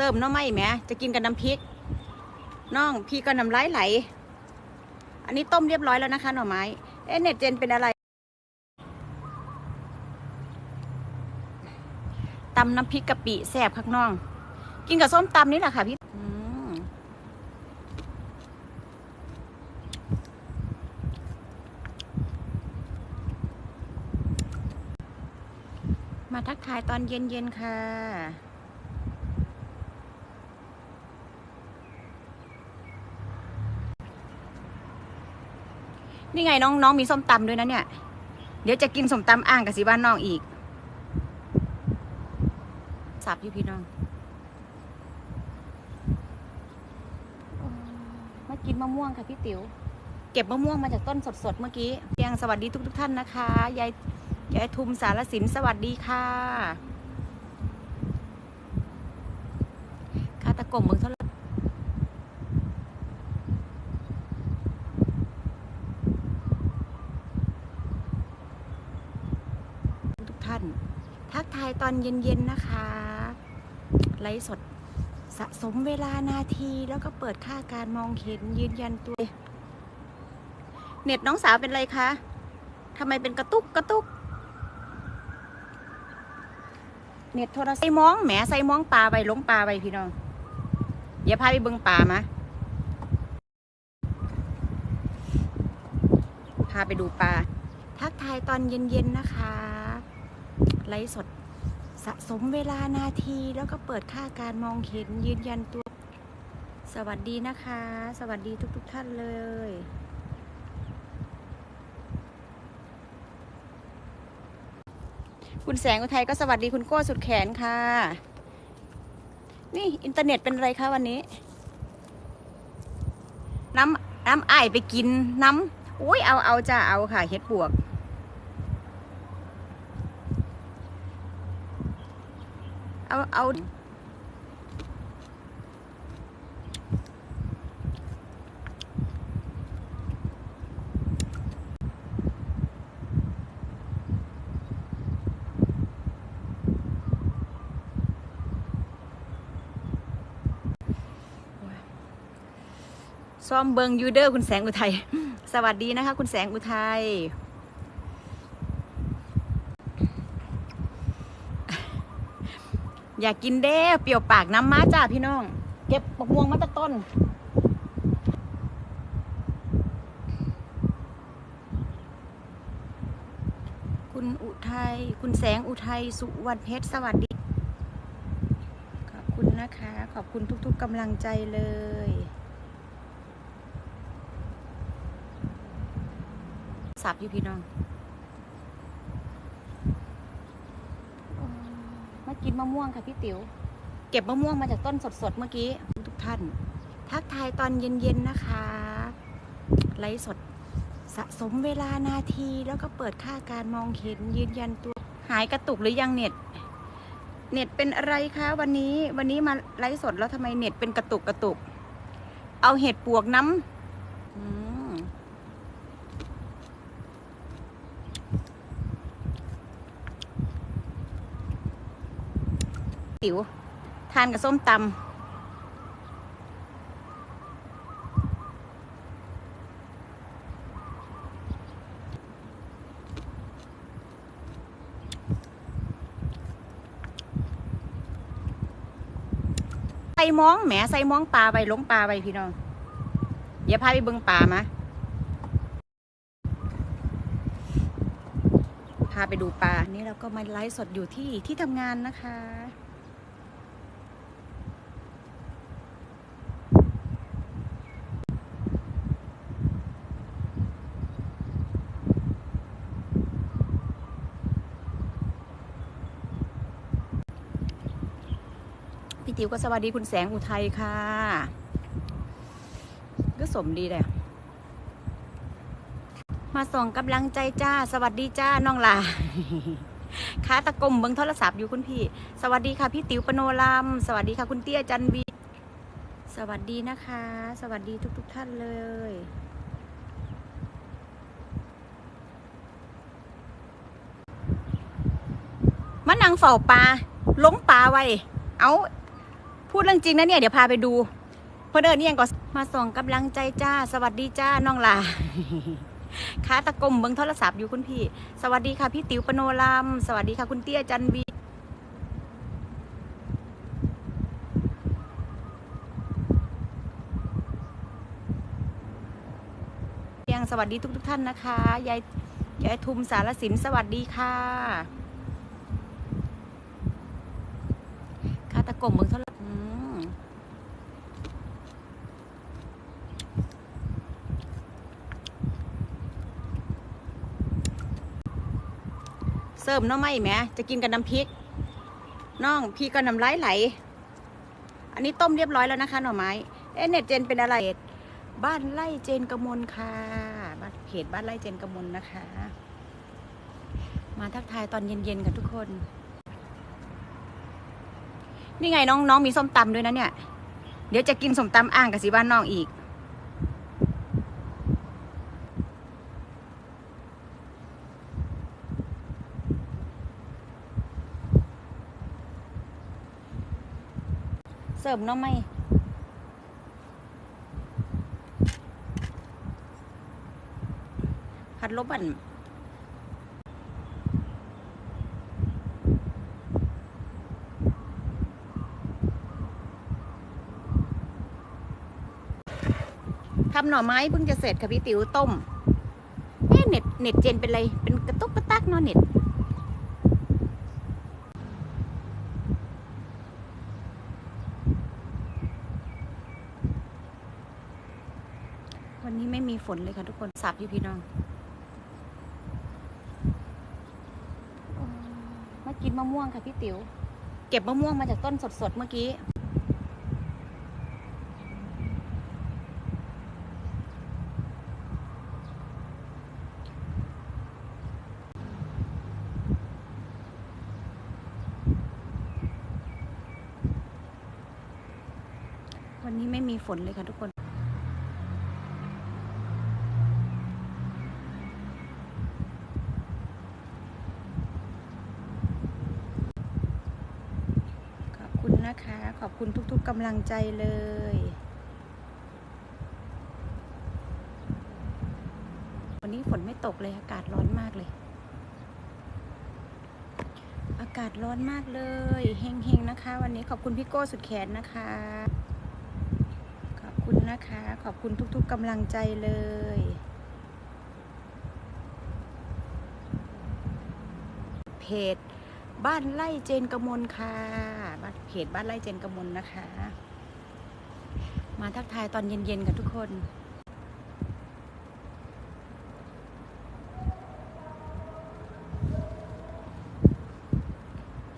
ริมหน้อไม่แหมจะกินกับน้ำพริก น้องพี่ก็น้ำลายไหล อันนี้ต้มเรียบร้อยแล้วนะคะ หน่อไม้ เอ๊ะเน็ตเจนเป็นอะไรตำน้ำพริกกะปิแซ่บคักน้อง กินกับส้มตำนี่แหละค่ะพี่มาทักทายตอนเย็นๆค่ะ นี่ไงน้องน้องมีส้มตำด้วยนะเนี่ย เดี๋ยวจะกินส้มตำอ่างกับสีบ้านน้องอีกสับอยู่พี่น้องโอ้มากินมะม่วงค่ะพี่ติ๋วเก็บมะม่วงมาจากต้นสดๆเมื่อกี้เพียงสวัสดีทุกๆท่านนะคะยายยายทุมสารสินสวัสดีค่ะคาตะกลมเมืองเท่าไหร่ทุกท่าน ทักทาย ตอนเย็นๆนะคะ ไลฟ์สดสะสมเวลานาทีแล้วก็เปิดค่าการมองเห็นยืนยันตัว เน็ตน้องสาวเป็นไรคะทำไมเป็นกระตุกกระตุก เน็ตโทรศัพท์ใส่มองแหมใส่มองปลาไปลงปลาไปพี่น้องอย่าพาไปเบิ่งปลามาพาไปดูปลาทักทายตอนเย็นๆนะคะ ไลฟ์สด สะสมเวลานาทีแล้วก็เปิดค่าการมองเห็นยืนยันตัว สวัสดีนะคะ สวัสดีทุกๆทท่านเลย คุณแสงอุทัยก็สวัสดีคุณโก้สุดแขนค่ะ นี่อินเทอร์เน็ตเป็นอะไรคะวันนี้ น้ำน้ำไอไปกินน้ำอุ้ยเอาเอาจ้าเอาค่ะเฮ็ดปวก เอาเอาซ้อมเบิงยูเดอร์คุณแสงอุทัย สวัสดีนะคะ คุณแสงอุทัย อยากกินเด้เปรี้ยวปากน้ำมาจ้าพี่น้อง เก็บมะม่วงมาตะต้น คุณอุทัยคุณแสงอุทัยสุวรรณเพชรสวัสดี ขอบคุณนะคะ ขอบคุณทุกๆกำลังใจเลยสับอยู่พี่น้อง มากินมะม่วงค่ะพี่ติ๋ว เก็บมะม่วงมาจากต้นสดๆเมื่อกี้ทุกท่าน ทักทายตอนเย็นๆนะคะ ไลฟ์สดสะสมเวลานาทีแล้วก็เปิดค่าการมองเห็นยืนยันตัว หายกระตุกหรือยังเน็ต เน็ตเป็นอะไรคะวันนี้วันนี้มาไลฟ์สดแล้วทำไมเน็ตเป็นกระตุกกระตุก เอาเห็ดปวกน้ำอืม ติ๋วทานกับส้มตำใส่มองแหมใส่มองปลาไปลงปลาไปพี่น้องอย่าพาไปเบิ่งปลามาพาไปดูปลา นี่เราก็มาไลฟ์สดอยู่ที่ที่ทำงานนะคะ พี่ติ๋วก็สวัสดีคุณแสงอุทัยค่ะ ก็สมดีเลยอะมาส่งกำลังใจจ้า สวัสดีจ้าน้องลาค้าตะกลมเบิงโทรศัพท์อยู่คุณพี่ สวัสดีค่ะพี่ติ๋วปโนลามสวัสดีค่ะคุณเตี้ยจันวี สวัสดีนะคะ สวัสดีทุก ๆทท่านเลยมานั่งเฝ้าปลาลงปลาไว้ เอา พูดเรื่องจริงนะเนี่ย เดี๋ยวพาไปดู เพื่อนเอิญนี่ยังก็มาส่งกำลังใจจ้า สวัสดีจ้าน้องลาค้าตะกลมเบิ้งโทรศัพท์อยู่คุณพี่ สวัสดีค่ะพี่ติ๋วปโนลามสวัสดีค่ะคุณเตี้ยจันวียังสวัสดีทุกทุกท่านนะคะยายยายทุมสารสินสวัสดีค่ะคาตะกลมเมืองท่าไหร่อืมเสิร์ฟน้อไม่แหมจะกินกับน้ำพริก น้องพี่ก็น้ำลายไหล อันนี้ต้มเรียบร้อยแล้วนะคะ หน่อไม้เอเน็ตเจนเป็นอะไร บ้านไล่เจนกมลค่ะบ้านเพจบ้านไล่เจนกมลนะคะ มาทักทายตอนเย็นๆกันทุกคน นี่ไงน้องน้องมีส้มตำด้วยนะเนี่ย เดี๋ยวจะกินส้มตำอ่างกับสีบ้านน้องอีก เสริมน้องไหมพัดลมอันทำหน่อไม้เพิ่งจะเสร็จค่ะพี่ติ๋วต้มเอ๊ะเน็ตเน็ตเจนเป็นไร เป็นกระตุกกระตักเนาะเน็ต วันนี้ไม่มีฝนเลยค่ะทุกคนสับอยู่พี่น้องมากินมะม่วงค่ะพี่ติ๋ว เก็บมะม่วงมาจากต้นสดๆเมื่อกี้วันนี้ไม่มีฝนเลยค่ะทุกคน ขอบคุณ นะคะ ขอบคุณทุกๆกำลังใจเลย วันนี้ฝนไม่ตกเลยอากาศร้อนมากเลย อากาศร้อนมากเลยเฮงๆนะคะ วันนี้ขอบคุณพี่โก้สุดแขนนะคะ ขอบคุณนะคะ ขอบคุณทุกๆกำลังใจเลยเพจ บ้านไล่เจนกมลค่ะบ้านเพจบ้านไล่เจนกมลนะคะ มาทักทายตอนเย็นๆกันทุกคน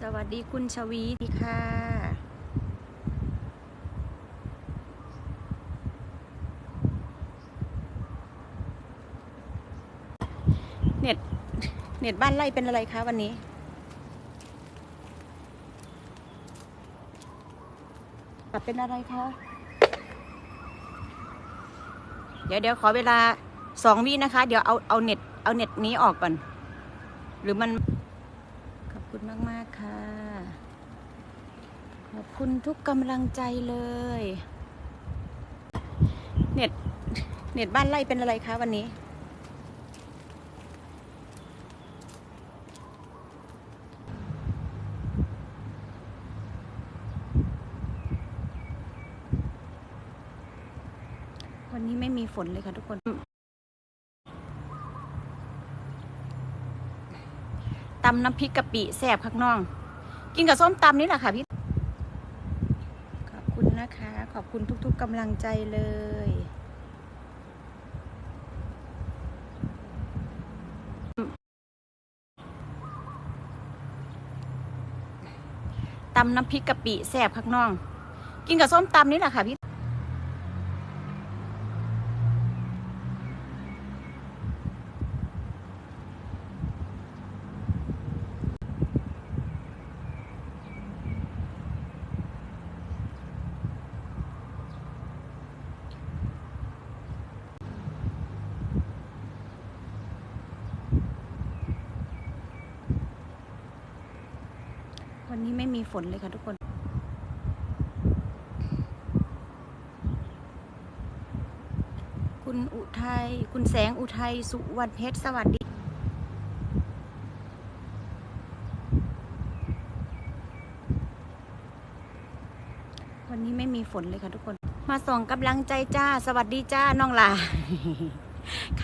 สวัสดีคุณชวีดีค่ะ เน็ต เน็ตบ้านไล่เป็นอะไรคะวันนี้ ปรับเป็นอะไรคะ เดี๋ยวเดี๋ยวขอเวลาสองวินะคะ เดี๋ยวเอาเอาเน็ตเอาเน็ตนี้ออกก่อน หรือมัน ขอบคุณมากมากค่ะ ขอบคุณทุกกำลังใจเลย เน็ต เน็ตบ้านไล่เป็นอะไรคะวันนี้ วันนี้ไม่มีฝนเลยค่ะทุกคน ตำน้ำพริกกะปิแซ่บข้างนอง กินกับส้มตำนี่แหละค่ะพี่ ขอบคุณนะคะ ขอบคุณทุก ๆกำลังใจเลยตำน้ำพริกกะปิแซ่บข้างนอง กินกับส้มตำนี่แหละค่ะพี่ มีฝนเลยค่ะทุกคน คุณอุทัย คุณแสงอุทัย สุวรรณเพชร สวัสดี วันนี้ไม่มีฝนเลยค่ะทุกคน มาส่งกำลังใจจ้า สวัสดีจ้า น้องลาค่ะ